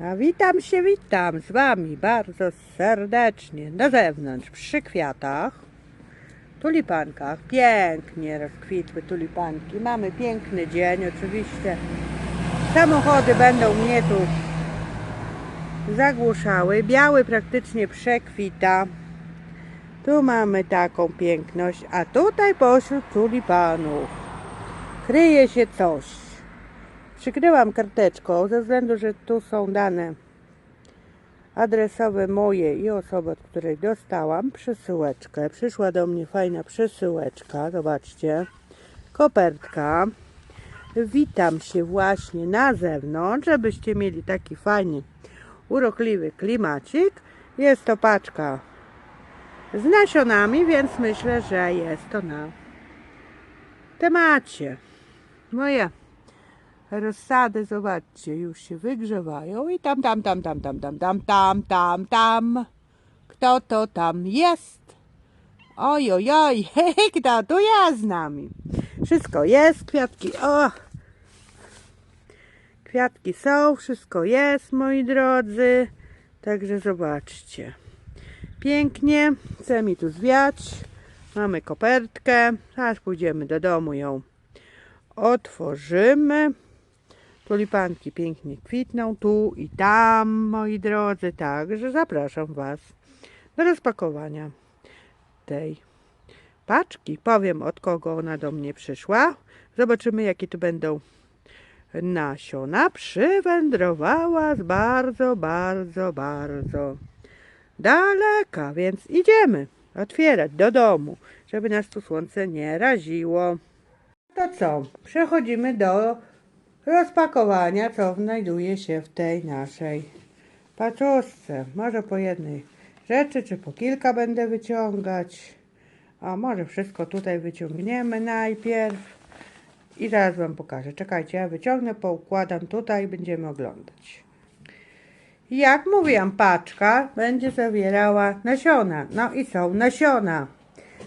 A witam się, witam z Wami bardzo serdecznie na zewnątrz przy kwiatach, tulipankach. Pięknie rozkwitły tulipanki. Mamy piękny dzień, oczywiście. Samochody będą mnie tu zagłuszały. Biały praktycznie przekwita. Tu mamy taką piękność, a tutaj pośród tulipanów kryje się coś. Przykryłam karteczką ze względu, że tu są dane adresowe moje i osoby, od której dostałam przesyłeczkę. Przyszła do mnie fajna przesyłeczka, zobaczcie. Kopertka. Witam się właśnie na zewnątrz, żebyście mieli taki fajny, urokliwy klimacik. Jest to paczka z nasionami, więc myślę, że jest to na temacie. Moje rozsady, zobaczcie, już się wygrzewają i tam, tam, tam, tam, tam, tam, tam, tam, tam, tam. Kto to tam jest? Oj, oj, oj, kto tu jest z nami? Wszystko jest, kwiatki, o! Kwiatki są, wszystko jest, moi drodzy. Także zobaczcie. Pięknie, chce mi tu zwiać. Mamy kopertkę. Aż pójdziemy do domu ją otworzymy. Tulipanki pięknie kwitną tu i tam, moi drodzy. Także zapraszam Was do rozpakowania tej paczki. Powiem od kogo ona do mnie przyszła. Zobaczymy, jakie tu będą nasiona. Przywędrowała z bardzo, bardzo, bardzo daleka, więc idziemy otwierać do domu, żeby nas tu słońce nie raziło. To co? Przechodzimy do rozpakowania, co znajduje się w tej naszej paczuszce. Może po jednej rzeczy, czy po kilka będę wyciągać. A może wszystko tutaj wyciągniemy najpierw. I zaraz Wam pokażę. Czekajcie, ja wyciągnę, poukładam tutaj i będziemy oglądać. Jak mówiłam, paczka będzie zawierała nasiona. No i są nasiona.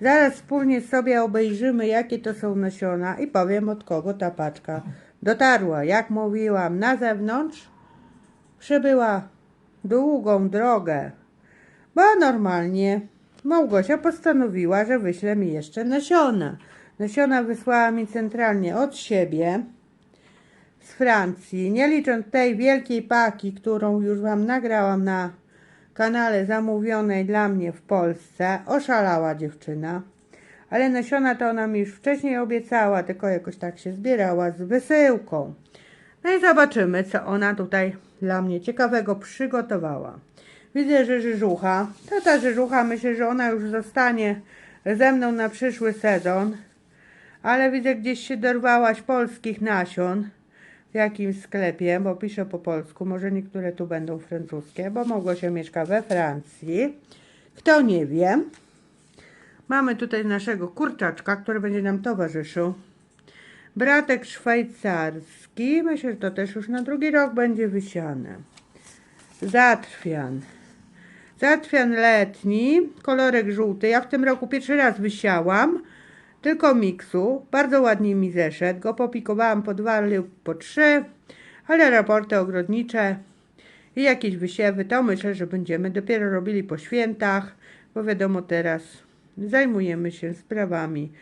Zaraz wspólnie sobie obejrzymy, jakie to są nasiona i powiem, od kogo ta paczka dotarła. Jak mówiłam, na zewnątrz przebyła długą drogę, bo normalnie Małgosia postanowiła, że wyśle mi jeszcze nasiona. Nasiona wysłała mi centralnie od siebie z Francji, nie licząc tej wielkiej paki, którą już Wam nagrałam na kanale zamówionej dla mnie w Polsce. Oszalała dziewczyna. Ale nasiona to ona mi już wcześniej obiecała, tylko jakoś tak się zbierała z wysyłką. No i zobaczymy, co ona tutaj dla mnie ciekawego przygotowała. Widzę, że rzeżucha. To ta rzeżucha, myślę, że ona już zostanie ze mną na przyszły sezon. Ale widzę, gdzieś się dorwałaś polskich nasion w jakimś sklepie, bo piszę po polsku, może niektóre tu będą francuskie, bo Małgosia mieszka we Francji. Kto nie wie, mamy tutaj naszego kurczaczka, który będzie nam towarzyszył. Bratek szwajcarski, myślę, że to też już na drugi rok będzie wysiane. Zatrwian. Zatrwian letni, kolorek żółty. Ja w tym roku pierwszy raz wysiałam tylko miksu. Bardzo ładnie mi zeszedł. Go popikowałam po dwa lub po trzy, ale raporty ogrodnicze i jakieś wysiewy to myślę, że będziemy dopiero robili po świętach, bo wiadomo teraz zajmujemy się sprawami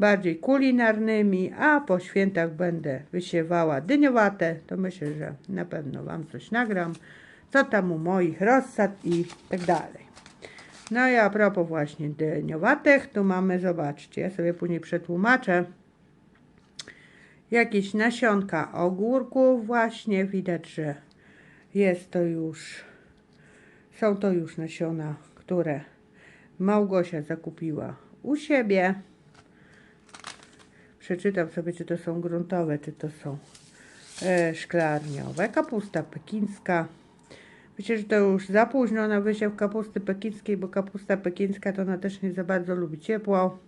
bardziej kulinarnymi, a po świętach będę wysiewała dyniowate, to myślę, że na pewno Wam coś nagram, co tam u moich rozsad i tak dalej. No i a propos właśnie dyniowatych, tu mamy, zobaczcie, ja sobie później przetłumaczę, jakieś nasionka ogórków właśnie, widać, że jest to już, są to już nasiona, które Małgosia zakupiła u siebie. Przeczytam sobie, czy to są gruntowe, czy to są e, szklarniowe. Kapusta pekińska. Myślę, że to już za późno na wysiew kapusty pekińskiej, bo kapusta pekińska to ona też nie za bardzo lubi ciepło.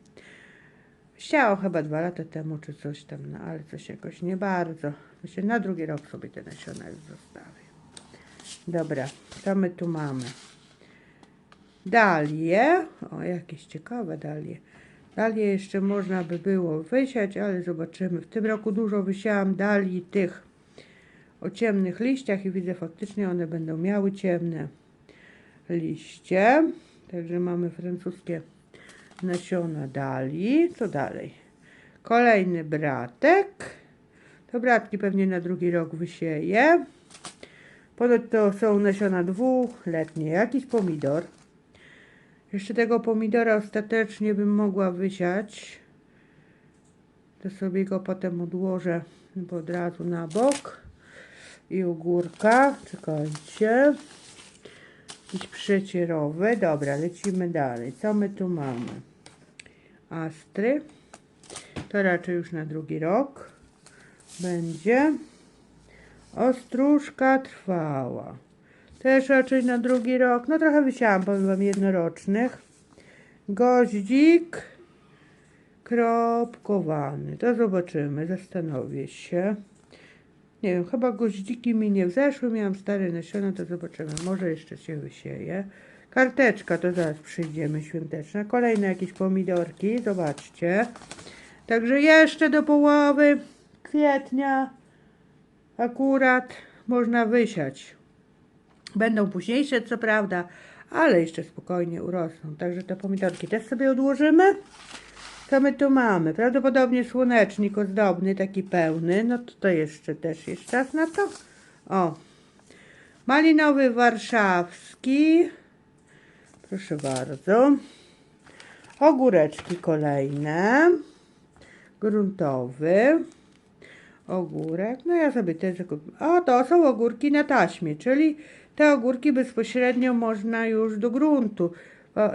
Chciałam chyba dwa lata temu, czy coś tam, no ale coś jakoś nie bardzo. Myślę, na drugi rok sobie te nasiona już zostawię. Dobra, co my tu mamy? Dalie. O, jakieś ciekawe dalie. Dalie jeszcze można by było wysiać, ale zobaczymy. W tym roku dużo wysiałam dali tych o ciemnych liściach i widzę faktycznie one będą miały ciemne liście. Także mamy francuskie nasiona dali. Co dalej? Kolejny bratek. To bratki pewnie na drugi rok wysieję. Ponoć to są nasiona dwuletnie. Jakiś pomidor. Jeszcze tego pomidora ostatecznie bym mogła wysiać. To sobie go potem odłożę od razu na bok. I ogórka. Czekajcie. Jakiś przecierowy. Dobra, lecimy dalej. Co my tu mamy? Astry. To raczej już na drugi rok będzie. Ostróżka trwała. Też raczej na drugi rok. No trochę wysiałam, powiem wam, jednorocznych. Goździk kropkowany. To zobaczymy, zastanowię się. Nie wiem, chyba goździki mi nie wzeszły. Miałam stare nasiona, to zobaczymy. Może jeszcze się wysieje. Karteczka, to zaraz przyjdziemy świąteczna. Kolejne jakieś pomidorki, zobaczcie. Także jeszcze do połowy kwietnia akurat można wysiać. Będą późniejsze, co prawda, ale jeszcze spokojnie urosną. Także te pomidorki też sobie odłożymy. Co my tu mamy? Prawdopodobnie słonecznik ozdobny, taki pełny. No to, to jeszcze też jest czas na to. O, malinowy warszawski. Proszę bardzo. Ogóreczki kolejne. Gruntowy. Ogórek. No ja sobie też zakupię. O, to są ogórki na taśmie, czyli te ogórki bezpośrednio można już do gruntu.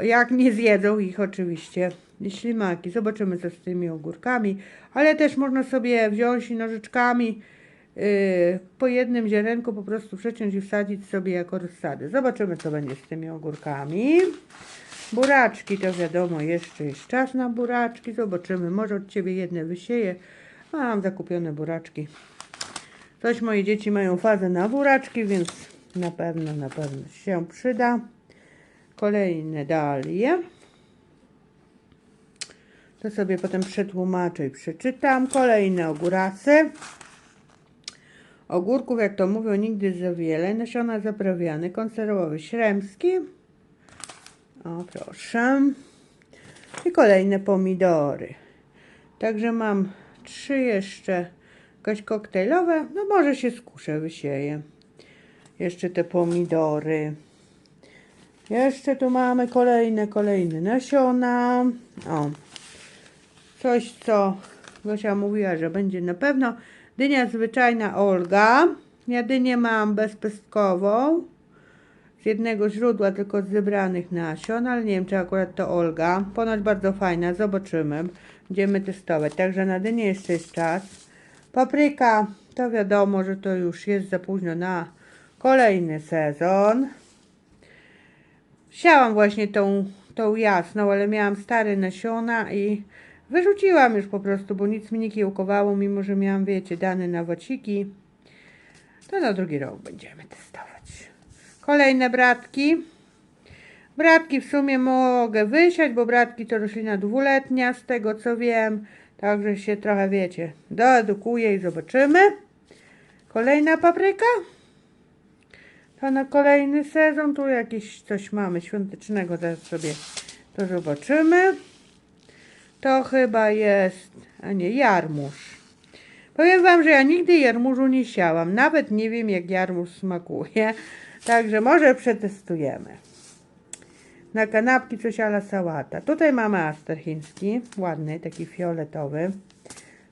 Jak nie zjedzą ich oczywiście ślimaki. Zobaczymy co z tymi ogórkami. Ale też można sobie wziąć i nożyczkami yy, po jednym ziarenku po prostu przeciąć i wsadzić sobie jako rozsady. Zobaczymy co będzie z tymi ogórkami. Buraczki to wiadomo, jeszcze jest czas na buraczki. Zobaczymy, może od Ciebie jedne wysieję. Mam zakupione buraczki. Coś moje dzieci mają fazę na buraczki, więc na pewno, na pewno się przyda. Kolejne dalie. To sobie potem przetłumaczę i przeczytam. Kolejne ogórasy. Ogórków, jak to mówią, nigdy za wiele. Nasiona zaprawiane, konserwowy śremski. O, proszę. I kolejne pomidory. Także mam trzy jeszcze jakaś koktajlowe. No może się skuszę, wysieję. Jeszcze te pomidory. Jeszcze tu mamy kolejne, kolejne nasiona. O. Coś, co Gosia mówiła, że będzie na pewno. Dynia zwyczajna Olga. Ja dynię mam bezpestkową. Z jednego źródła, tylko z zebranych nasion, ale nie wiem, czy akurat to Olga. Ponoć bardzo fajna, zobaczymy. Będziemy testować. Także na dynię jeszcze jest czas. Papryka, to wiadomo, że to już jest za późno na kolejny sezon. Siałam właśnie tą, tą jasną, ale miałam stare nasiona i wyrzuciłam już po prostu, bo nic mi nie kiełkowało, mimo że miałam, wiecie, dane na waciki. To na drugi rok będziemy testować. Kolejne bratki. Bratki w sumie mogę wysiać, bo bratki to roślina dwuletnia, z tego co wiem. Także się trochę, wiecie, doedukuję i zobaczymy. Kolejna papryka. To na kolejny sezon. Tu jakieś coś mamy świątecznego, zaraz sobie to zobaczymy. To chyba jest, a nie, jarmuż. Powiem Wam, że ja nigdy jarmużu nie siałam. Nawet nie wiem, jak jarmuż smakuje. Także może przetestujemy. Na kanapki coś ala sałata. Tutaj mamy aster chiński, ładny, taki fioletowy.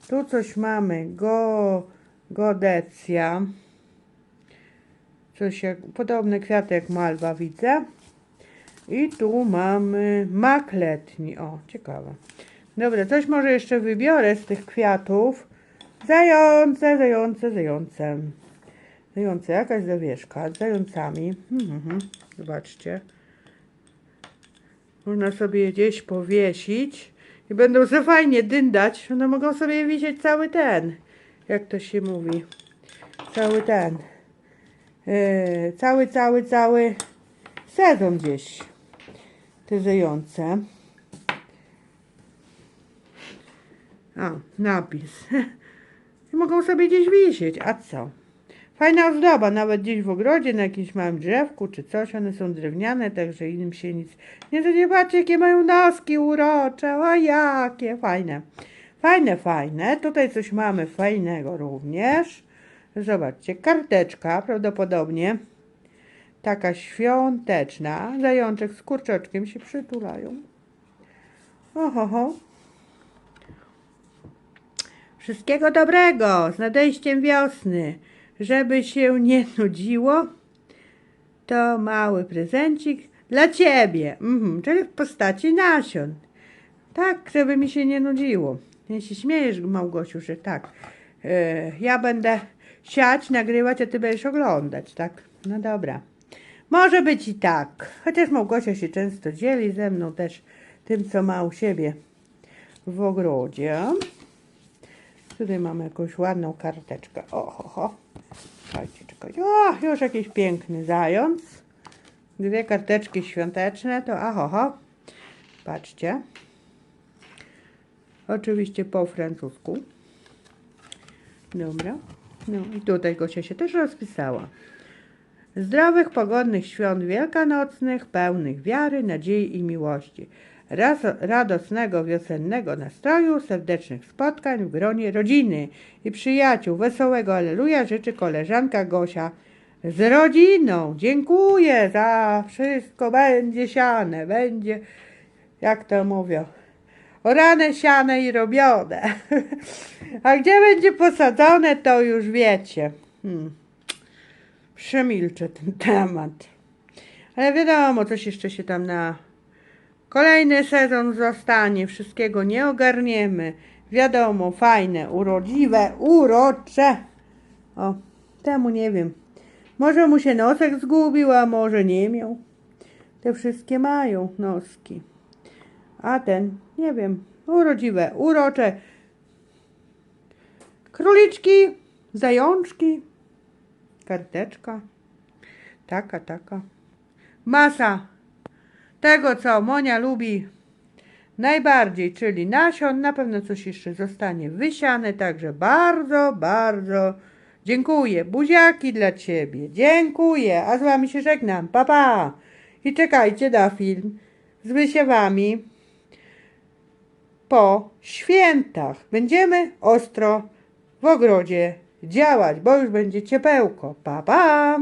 Tu coś mamy go, godecja. Coś jak, podobny kwiatek jak malwa widzę. I tu mamy mak letni. O, ciekawe. Dobra, coś może jeszcze wybiorę z tych kwiatów. Zające, zające, zające. Zające, jakaś zawieszka z zającami. Mhm, mhm. Zobaczcie. Można sobie gdzieś powiesić i będą za fajnie dyndać. One mogą sobie wisieć cały ten, jak to się mówi, cały ten, yy, cały, cały, cały sezon gdzieś. Te zające. A, napis. Mogą sobie gdzieś wisieć. A co? Fajna ozdoba, nawet gdzieś w ogrodzie, na jakimś małym drzewku czy coś. One są drewniane, także innym się nic nie zobaczcie, jakie mają noski urocze. O jakie fajne. Fajne, fajne. Tutaj coś mamy fajnego również. Zobaczcie, karteczka prawdopodobnie. Taka świąteczna. Zajączek z kurczaczkiem się przytulają. Oho, ho. Wszystkiego dobrego z nadejściem wiosny. Żeby się nie nudziło, to mały prezencik dla ciebie. Mhm, czyli w postaci nasion. Tak, żeby mi się nie nudziło. Ja się śmiejesz, Małgosiu, że tak. E, ja będę siać, nagrywać, a ty będziesz oglądać, tak? No dobra. Może być i tak. Chociaż Małgosia się często dzieli ze mną też tym, co ma u siebie w ogrodzie. Tutaj mamy jakąś ładną karteczkę. O, ho, ho. Czekajcie. O, już jakiś piękny zając. Dwie karteczki świąteczne, to aho, ho. Patrzcie. Oczywiście po francusku. Dobra. No i tutaj Gosia się też rozpisała. Zdrowych, pogodnych świąt wielkanocnych, pełnych wiary, nadziei i miłości. Raz, radosnego wiosennego nastroju, serdecznych spotkań w gronie rodziny i przyjaciół. Wesołego Aleluja życzy koleżanka Gosia z rodziną. Dziękuję za wszystko. Będzie siane, będzie, jak to mówią, orane, siane i robione. A gdzie będzie posadzone, to już wiecie. Hmm. Przemilczę ten temat. Ale wiadomo, coś jeszcze się tam na kolejny sezon zostanie. Wszystkiego nie ogarniemy. Wiadomo, fajne, urodziwe, urocze. O, temu nie wiem. Może mu się nosek zgubił, a może nie miał. Te wszystkie mają noski. A ten, nie wiem, urodziwe, urocze. Króliczki, zajączki, karteczka. Taka, taka. Masa tego, co Monia lubi najbardziej, czyli nasion. Na pewno coś jeszcze zostanie wysiane, także bardzo, bardzo dziękuję. Buziaki dla Ciebie. Dziękuję. A z Wami się żegnam. Pa, pa. I czekajcie na film z wysiewami po świętach. Będziemy ostro w ogrodzie działać, bo już będzie ciepełko. Pa, pa!